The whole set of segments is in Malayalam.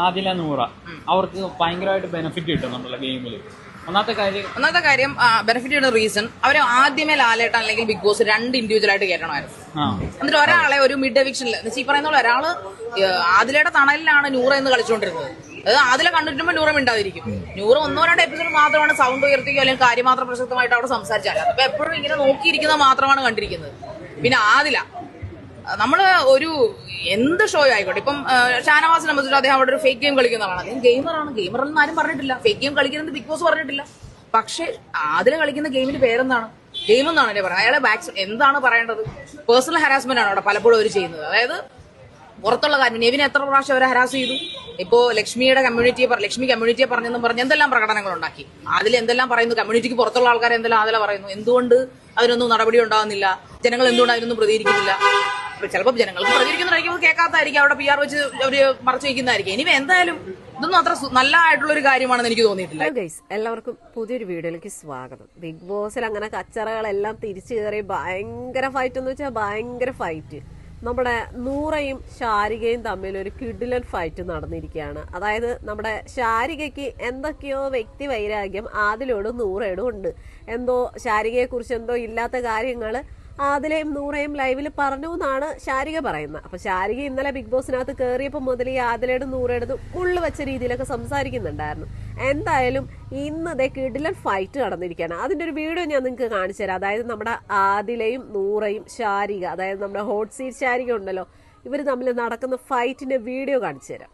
ആദില നൂറ. അവർക്ക് ഭയങ്കരമായിട്ട് ബെനിഫിറ്റ് കിട്ടും നമ്മുടെ ഗെയിമിൽ ഒന്നാമത്തെ കാര്യം ഒന്നാമത്തെ കാര്യം ബെനിഫിറ്റ് ചെയ്യുന്ന റീസൺ അവർ ആദ്യമേ ലാലേട്ടൻ അല്ലെങ്കിൽ ബിഗ് ബോസ് രണ്ട് ഇൻഡിവിജ്വൽ ആയിട്ട് കയറ്റണമായിരുന്നു എന്നിട്ട് ഒരാളെ ഒരു മിഡ് എവിക്ഷനിൽ ഈ പറയുന്ന പോലെ ഒരാൾ ആദിലയുടെ തണലിലാണ് നൂറ എന്ന് കളിച്ചുകൊണ്ടിരുന്നത് അത് ആദ്യം കണ്ടിട്ടുമ്പോൾ നൂറ മിണ്ടാതിരിക്കും. നൂറ ഒന്നോ രണ്ടോ എപ്പിസോഡ് മാത്രമാണ് സൗണ്ട് ഉയർത്തിക്കുക അല്ലെങ്കിൽ കാര്യമാത്ര പ്രശസ്തമായിട്ട് അവിടെ സംസാരിച്ചാൽ അപ്പൊ എപ്പോഴും ഇങ്ങനെ നോക്കിയിരിക്കുന്നത് മാത്രമാണ് കണ്ടിരിക്കുന്നത്. പിന്നെ ആദില നമ്മൾ ഒരു എന്ത് ഷോ ആയിക്കോട്ടെ. ഇപ്പം ഷാനവാസിനെ സംബന്ധിച്ചിട്ട് അദ്ദേഹം അവിടെ ഒരു ഫേക്ക് ഗെയിം കളിക്കുന്നതാണ് അദ്ദേഹം ഗെയിമറാണ് ഗെയിമർ എന്ന് ആരും പറഞ്ഞിട്ടില്ല. ഫേക്ക് ഗെയിം കളിക്കുന്നത് ബിഗ് ബോസ് പറഞ്ഞിട്ടില്ല. പക്ഷേ ആദില കളിക്കുന്ന ഗെയിമിന്റെ പേരെന്താണ്? ഗെയിം എന്നാണ് എന്നെ പറയുന്നത്. അയാളെ ബാക്സ് എന്താണ് പറയേണ്ടത്? പേഴ്സണൽ ഹരാസ്മെന്റ് ആണ് അവിടെ പലപ്പോഴും അവർ ചെയ്യുന്നത്. അതായത് പുറത്തുള്ള കാര്യം നെവിനെ എത്ര പ്രാവശ്യം അവരെ ഹരാസ് ചെയ്തു? ഇപ്പോ ലക്ഷ്മിയുടെ കമ്മ്യൂണിറ്റിയെ ലക്ഷ്മി കമ്മ്യൂണിറ്റിയെ പറഞ്ഞെന്നും പറഞ്ഞ് എന്തെല്ലാം പ്രകടനങ്ങൾ ഉണ്ടാക്കി? അതിൽ എന്തെല്ലാം പറയുന്നു? കമ്മ്യൂണിറ്റിക്ക് പുറത്തുള്ള ആൾക്കാർ എന്തെല്ലാം അതിലെ പറയുന്നു? എന്തുകൊണ്ട് അതിനൊന്നും നടപടി ഉണ്ടാകുന്നില്ല? ജനങ്ങൾ എന്തുകൊണ്ട് അതിനൊന്നും പ്രതികരിക്കുന്നില്ല? ചിലപ്പോൾ ജനങ്ങൾക്ക് പ്രതികരിക്കുന്നതായിരിക്കും കേൾക്കാത്തായിരിക്കും അവിടെ പി ആർ വെച്ച് അവർ മറച്ചു വയ്ക്കുന്നതായിരിക്കും. ഇനി എന്തായാലും ഇതൊന്നും അത്ര നല്ല ആയിട്ടുള്ള ഒരു കാര്യമാണെന്ന് എനിക്ക് തോന്നിയിട്ടില്ല. ഗൈസ് എല്ലാവർക്കും പുതിയൊരു വീഡിയോയിലേക്ക് സ്വാഗതം. ബിഗ് ബോസിൽ അങ്ങനെ കച്ചറകളെല്ലാം തിരിച്ചു കയറി ഭയങ്കര ഫൈറ്റ് എന്ന് വെച്ചാൽ ഭയങ്കര ഫൈറ്റ് നമ്മുടെ നൂറയും ശാരികയും തമ്മിൽ ഒരു കിഡിലൻ ഫൈറ്റ് നടന്നിരിക്കുകയാണ്. അതായത് നമ്മുടെ ശാരികയ്ക്ക് എന്തൊക്കെയോ വ്യക്തി വൈരാഗ്യം ആദിലോടും നൂറയോടും ഉണ്ട്. എന്തോ ശാരികയെക്കുറിച്ച് എന്തോ ഇല്ലാത്ത കാര്യങ്ങൾ ആദിലയും നൂറയും ലൈവിൽ പറഞ്ഞു എന്നാണ് ശാരിക പറയുന്നത്. അപ്പൊ ശാരിക ഇന്നലെ ബിഗ് ബോസിനകത്ത് കയറിയപ്പോൾ മുതൽ ഈ ആദിലയുടെ നൂറയുടെ ഉള്ളു വെച്ച രീതിയിലൊക്കെ സംസാരിക്കുന്നുണ്ടായിരുന്നു. എന്തായാലും ഇന്ന് അതേ കിടിലൻ ഫൈറ്റ് നടന്നിരിക്കുകയാണ്. അതിന്റെ ഒരു വീഡിയോ ഞാൻ നിങ്ങൾക്ക് കാണിച്ചു തരാം. അതായത് നമ്മുടെ ആദിലയും നൂറയും ശാരിക അതായത് നമ്മുടെ ഹോട്ട് സീറ്റ് ശാരിക ഉണ്ടല്ലോ ഇവർ തമ്മിൽ നടക്കുന്ന ഫൈറ്റിന്റെ വീഡിയോ കാണിച്ചു തരാം.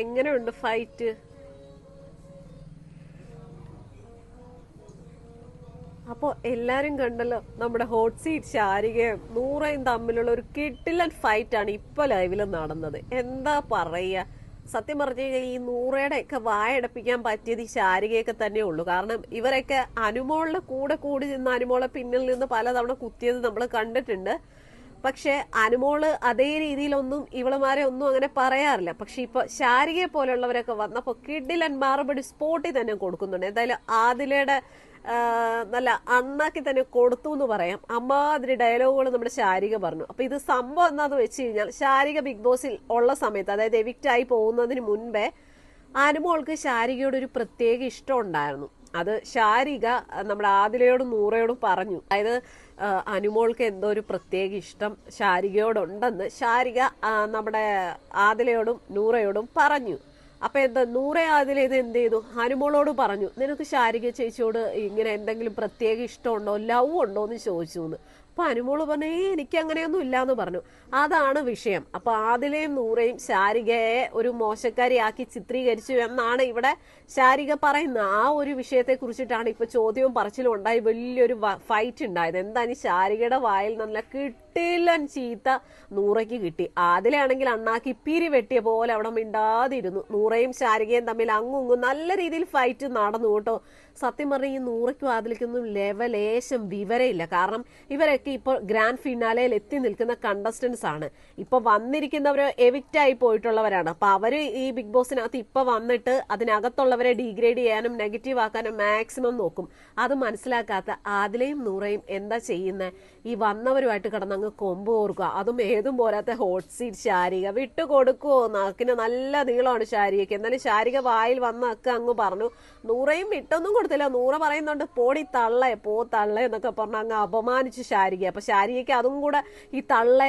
എങ്ങനെയുണ്ട് ഫൈറ്റ് അപ്പോൾ എല്ലാരും കണ്ടല്ലോ നമ്മുടെ ഹോട്ട് സീറ്റ് ശാരികയും നൂറയും തമ്മിലുള്ള ഒരു കിട്ടിലൻ ഫൈറ്റ് ആണ് ഇപ്പൊ ലൈവിൽ നടന്നത്. എന്താ പറയുക സത്യം പറഞ്ഞു കഴിഞ്ഞാൽ ഈ നൂറയുടെ ഒക്കെ വായടപ്പിക്കാൻ പറ്റിയത് ഈ ശാരികയൊക്കെ തന്നെ ഉള്ളൂ. കാരണം ഇവരൊക്കെ അനുമോളുടെ കൂടെ കൂടി നിന്ന് അനുമോളെ പിന്നിൽ നിന്ന് പലതവണ കുത്തിയത് നമ്മൾ കണ്ടിട്ടുണ്ട്. പക്ഷെ അനുമോൾ അതേ രീതിയിലൊന്നും ഇവളുമാരെ ഒന്നും അങ്ങനെ പറയാറില്ല. പക്ഷെ ഇപ്പൊ ശാരികയെ പോലുള്ളവരൊക്കെ വന്നപ്പോ കിഡിലൻ മറുപടി സ്പോട്ടിൽ തന്നെ കൊടുക്കുന്നുണ്ട്. എന്തായാലും ആദിലയുടെ നല്ല അണ്ണാക്കി തന്നെ കൊടുത്തു എന്ന് പറയാം. അമ്മാതിരി ഡയലോഗുകൾ നമ്മുടെ ശാരിക പറഞ്ഞു. അപ്പൊ ഇത് സംഭവം എന്താന്ന് വെച്ച് കഴിഞ്ഞാൽ ശാരിക ബിഗ് ബോസിൽ ഉള്ള സമയത്ത് അതായത് എവിക്റ്റ് ആയി പോകുന്നതിന് മുൻപേ അനുമോൾക്ക് ശാരികയോട് ഒരു പ്രത്യേക ഇഷ്ടം ഉണ്ടായിരുന്നു. അത് ശാരിക നമ്മുടെ ആദിലയോടും നൂറയോടും പറഞ്ഞു. അതായത് അനുമോൾക്ക് എന്തോ ഒരു പ്രത്യേക ഇഷ്ടം ശാരികയോടുണ്ടെന്ന് ശാരിക നമ്മുടെ ആദിലയോടും നൂറയോടും പറഞ്ഞു. അപ്പൊ എന്താ നൂറെ ആദില ഇത് എന്ത് ചെയ്തു? അനുമോളോട് പറഞ്ഞു നിനക്ക് ശാരിക ചേച്ചിയോട് ഇങ്ങനെ എന്തെങ്കിലും പ്രത്യേക ഇഷ്ടമുണ്ടോ? ലവ് ഉണ്ടോ? എന്ന് ചോദിച്ചു അപ്പൊ അനുമോൾ പറഞ്ഞു ഏ എനിക്ക് അങ്ങനെയൊന്നും ഇല്ലാന്ന് പറഞ്ഞു. അതാണ് വിഷയം. അപ്പൊ ആദിലയും നൂറയും ശാരികയെ ഒരു മോശക്കാരിയാക്കി ചിത്രീകരിച്ചു എന്നാണ് ഇവിടെ ശാരിക പറയുന്നത്. ആ ഒരു വിഷയത്തെ കുറിച്ചിട്ടാണ് ഇപ്പൊ ചോദ്യവും പറച്ചിലും ഉണ്ടായി. വലിയൊരു ഫൈറ്റ് ഉണ്ടായത്. എന്താണ് ശാരികയുടെ വായിൽ നല്ല കിട്ടില്ലൻ ചീത്ത നൂറയ്ക്ക് കിട്ടി. ആദിലാണെങ്കിൽ അണ്ണാക്കി പിരി വെട്ടിയ പോലെ അവിടെ മിണ്ടാതിരുന്നു. നൂറയും ശാരികയും തമ്മിൽ അങ്ങും നല്ല രീതിയിൽ ഫൈറ്റ് നടന്നു കേട്ടോ. സത്യം പറഞ്ഞ ഈ നൂറയ്ക്കും ആദിലേക്കൊന്നും ലെവലേശം വിവരയില്ല. കാരണം ഇവരൊക്കെ ഇപ്പോൾ ഗ്രാൻഡ് ഫിനാലയിൽ എത്തി നിൽക്കുന്ന കണ്ടസ്റ്റൻസ് ആണ്. ഇപ്പൊ വന്നിരിക്കുന്നവർ എവിക്റ്റ് ആയി പോയിട്ടുള്ളവരാണ്. അപ്പൊ അവർ ഈ ബിഗ് ബോസിനകത്ത് ഇപ്പൊ വന്നിട്ട് അതിനകത്തുള്ളവരെ ഡീഗ്രേഡ് ചെയ്യാനും നെഗറ്റീവ് ആക്കാനും മാക്സിമം നോക്കും. അത് മനസ്സിലാക്കാത്ത ആദിലയും നൂറയും എന്താ ചെയ്യുന്നത് ഈ വന്നവരുമായിട്ട് കിടന്നങ്ങ് കൊമ്പ് ഓർക്കുക അതും ഏതും പോരാത്ത ഹോട്ട് സീറ്റ് ശാരിക. വിട്ടു കൊടുക്കുവോ നാക്കിന് നല്ല നീളമാണ് ശാരികയ്ക്ക്. എന്നാലും ശാരിക വായിൽ വന്ന അക്ക അങ്ങ് പറഞ്ഞു നൂറയും വിട്ടൊന്നും കൊടുത്തില്ല. നൂറ പറയുന്നുണ്ട് പോടി തള്ളേ പോ തള്ളേ എന്നൊക്കെ പറഞ്ഞ് അങ്ങ് അപമാനിച്ചു ശാരിക അപ്പൊ ശാരികയ്ക്ക് അതും കൂടെ ഈ തള്ളെ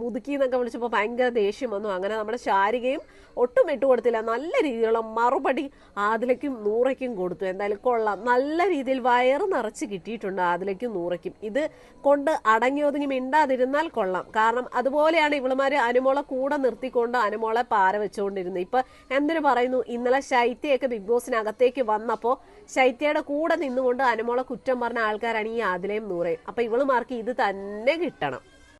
മുതുക്കി എന്നൊക്കെ വിളിച്ചപ്പോൾ ഭയങ്കര ദേഷ്യം വന്നു. അങ്ങനെ നമ്മുടെ ശാരികയും ഒട്ടും ഇട്ടുകൊടുത്തില്ല നല്ല രീതിയിലുള്ള മറുപടി ആദിലയ്ക്കും നൂറയ്ക്കും കൊടുത്തു. എന്തായാലും കൊള്ളാം. നല്ല രീതിയിൽ വയറ് നിറച്ച് കിട്ടിയിട്ടുണ്ട് ആദിലയ്ക്കും നൂറയ്ക്കും. ഇത് കൊണ്ട് അടങ്ങി ഒതുങ്ങി മിണ്ടാതിരുന്നാൽ കൊള്ളാം. കാരണം അതുപോലെയാണ് ഇവളുമാര് അനുമോളെ കൂടെ നിർത്തിക്കൊണ്ട് അനുമോളെ പാര വെച്ചുകൊണ്ടിരുന്നത്. ഇപ്പൊ എന്തിനു പറയുന്നു? ഇന്നലെ ശൈത്യയൊക്കെ ബിഗ് ബോസിനകത്തേക്ക് വന്നപ്പോ ശൈത്യയുടെ കൂടെ നിന്നുകൊണ്ട് അനുമോളെ കുറ്റം പറഞ്ഞ ആൾക്കാരാണ് ഈ ആദിലയും നൂറയും. അപ്പൊ ഇവളുമാർക്ക് ഇത് തന്നെ കിട്ടണം.